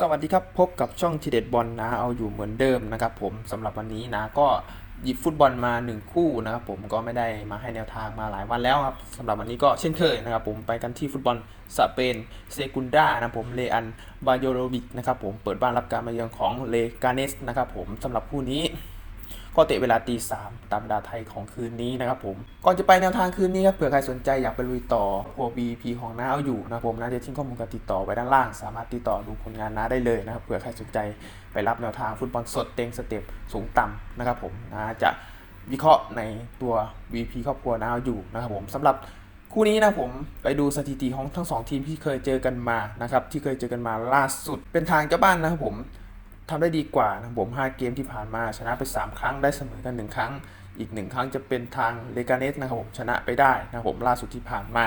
สวัสดีครับ พบกับช่องทีเด็ดบอลนะเอาอยู่เหมือนเดิมนะครับผมสำหรับวันนี้นะก็หยิบฟุตบอลมา 1 คู่นะครับผมก็ไม่ได้มาให้แนวทางมาหลายวันแล้วครับสำหรับวันนี้ก็เช่นเคยนะครับผมไปกันที่ฟุตบอลสเปนเซกุนดานะผมเลอันบาโยโรวิกนะครับผมเปิดบ้านรับการมาเยือนของเลกาเนสนะครับผมสำหรับคู่นี้ ก็เตะเวลาตีสามตามเวลาไทยของคืนนี้นะครับผมก่อนจะไปแนวทางคืนนี้ครับเผื่อใครสนใจอยากไปลุยต่อพวก BP ของน้าเอาอยู่นะผมน้าจะทิ้งข้อมูลการติดต่อไว้ด้านล่าง สามารถติดต่อดูผลงานน้าได้เลยนะครับเผื่อใครสนใจไปรับแนวทางฟุตบอลสดเต็งสเต็ปสูงต่ำนะครับผมน้าจะวิเคราะห์ในตัว VP ครอบครัวน้าเอาอยู่นะครับผมสำหรับคู่นี้นะผมไปดูสถิติของทั้งสองทีมที่เคยเจอกันมานะครับที่เคยเจอกันมาล่าสุดเป็นทางเจ้าบ้านนะครับผม ทำได้ดีกว่านะผม5เกมที่ผ่านมาชนะไป 3 ครั้งได้เสมอกัน 1 ครั้ง อีก 1 ครั้งจะเป็นทางเลกาเนสนะครับผมชนะไปได้นะผมล่าสุดที่ผ่านมา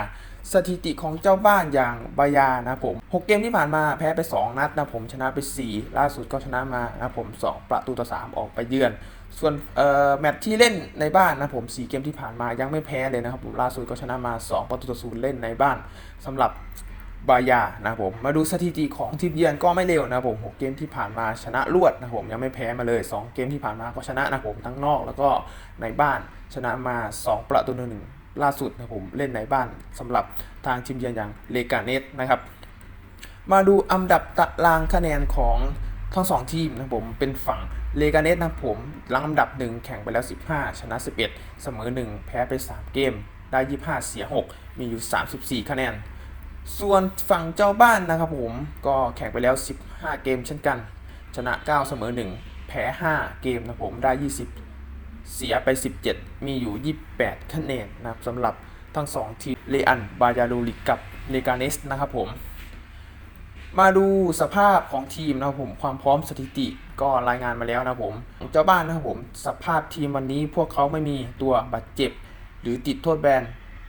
สถิติของเจ้าบ้านอย่างบายานะผม 6 เกมที่ผ่านมาแพ้ไป 2 นัดนะผมชนะไป 4 ล่าสุดก็ชนะมานะผม 2 ประตูต่อ 3 ออกไปเยือน ส่วนเอ่อแมตช์ที่เล่นในบ้านนะผม 4 เกมที่ผ่านมายังไม่แพ้เลยนะครับผมล่าสุดก็ชนะมา 2 ประตูต่อศูนย์เล่นในบ้านสำหรับ บายานะครับผมมาดูสถิติของทีมเยือนก็ไม่เร็วนะครับผม6เกมที่ผ่านมาชนะรวดนะครับผมยังไม่แพ้มาเลย 2 เกมที่ผ่านมาก็ชนะนะครับผมทั้งนอกแล้วก็ในบ้านชนะมา 2 ประตูต่อหนึ่งล่าสุดนะผมเล่นในบ้านสำหรับทางทีมเยือนอย่างเลกาเนสนะครับ มาดูอันดับตารางคะแนนของทั้งสองทีมนะผมเป็นฝั่งเลกาเนสนะผมหลังอันดับ 1 แข่งไปแล้ว 15 ชนะ 11 เสมอ 1 แพ้ไป 3 เกม ได้ 25 เสีย 6 มีอยู่ 34 คะแนน ส่วนฝั่งเจ้าบ้านนะครับผมก็แข่งไปแล้ว 15 เกมเช่นกัน ชนะ 9 เสมอ 1 แพ้ 5 เกมนะผมได้ 20 เสียไป 17 มีอยู่ 28 คะแนนนะครับสำหรับทั้ง 2 ทีมเลอันบายาโดลิกกับเลกาเนสนะครับผม มาดูสภาพของทีมนะครับผมความพร้อมสถิติก็รายงานมาแล้วนะผมเจ้าบ้านนะครับผม สภาพทีมวันนี้พวกเขาไม่มีตัวบาดเจ็บ หรือติดโทษแบน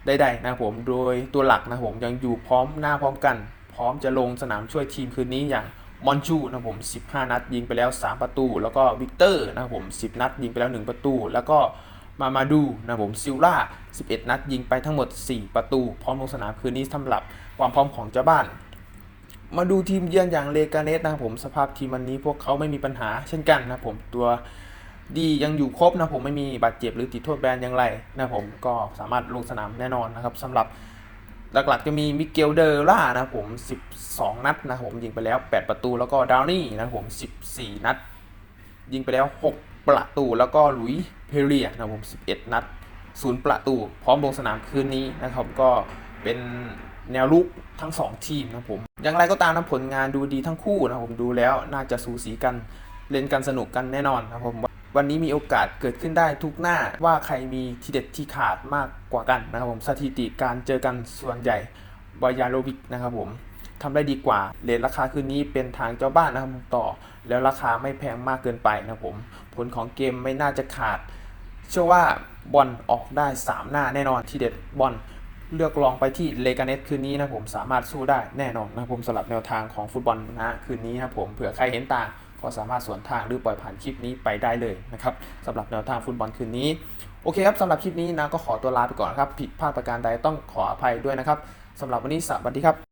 ใดๆนะผมโดยตัวหลักนะผมยังอยู่พร้อมหน้าพร้อมกัน พร้อมจะลงสนามช่วยทีมคืนนี้อย่างมอนชูนะครับผม 15 นัดยิงไปแล้ว 3 ประตู แล้วก็วิกเตอร์นะผม 10 นัดยิงไปแล้ว 1 ประตู แล้วก็มามาดูนะผมซิลล่า 11 นัดยิงไปทั้งหมด 4 ประตู พร้อมลงสนามคืนนี้สำหรับความพร้อมของเจ้าบ้าน มาดูทีมเยือนอย่างเลกาเนสนะผมสภาพทีมวันนี้พวกเขาไม่มีปัญหาเช่นกันนะผมตัว ดียังอยู่ครบนะผมไม่มีบาดเจ็บหรือติดโทษแบนอย่างไรนะผมก็สามารถลงสนามแน่นอนนะครับสำหรับหลักๆจะมีมิเกลเดอร่านะครับผม 12 นัดนะผมยิงไปแล้ว 8 ประตูแล้วก็ดาวนี่นะครับผม 14 นัด ยิงไปแล้ว 6 ประตูแล้วก็ลุยเพเรียนะครับผม 11 นัดศูนย์ประตู พร้อมลงสนามคืนนี้นะครับก็เป็นแนวลุกทั้ง 2 ทีมนะผม อย่างไรก็ตามนะผลงานดูดีทั้งคู่นะผมดูแล้วน่าจะสูสีกันเล่นกันสนุกกันแน่นอนนะครับผม วันนี้มีโอกาสเกิดขึ้นได้ทุกหน้าว่าใครมีทีเด็ดที่ขาดมากกว่ากันนะครับผมสถิติการเจอกันส่วนใหญ่บอยาโลวิกนะครับผมทำได้ดีกว่าเลทราคาคืนนี้เป็นทางเจ้าบ้านนะครับผมต่อ แล้วราคาไม่แพงมากเกินไปนะครับผม ผลของเกมไม่น่าจะขาด เชื่อว่าบอลออกได้ 3 หน้าแน่นอนทีเด็ดบอลเลือกลองไปที่เลกาเนสคืนนี้นะผมสามารถสู้ได้แน่นอนนะผมสำหรับแนวทางของฟุตบอลนะคืนนี้นะผมเผื่อใครเห็นต่าง ก็สามารถสวนทางหรือปล่อยผ่านคลิปนี้ไปได้เลยนะครับสำหรับแนวทางฟุตบอลคืนนี้ โอเคครับสำหรับคลิปนี้นะก็ขอตัวลาไปก่อนครับ ผิดพลาดประการใดต้องขออภัยด้วยนะครับสำหรับวันนี้สวัสดีครับ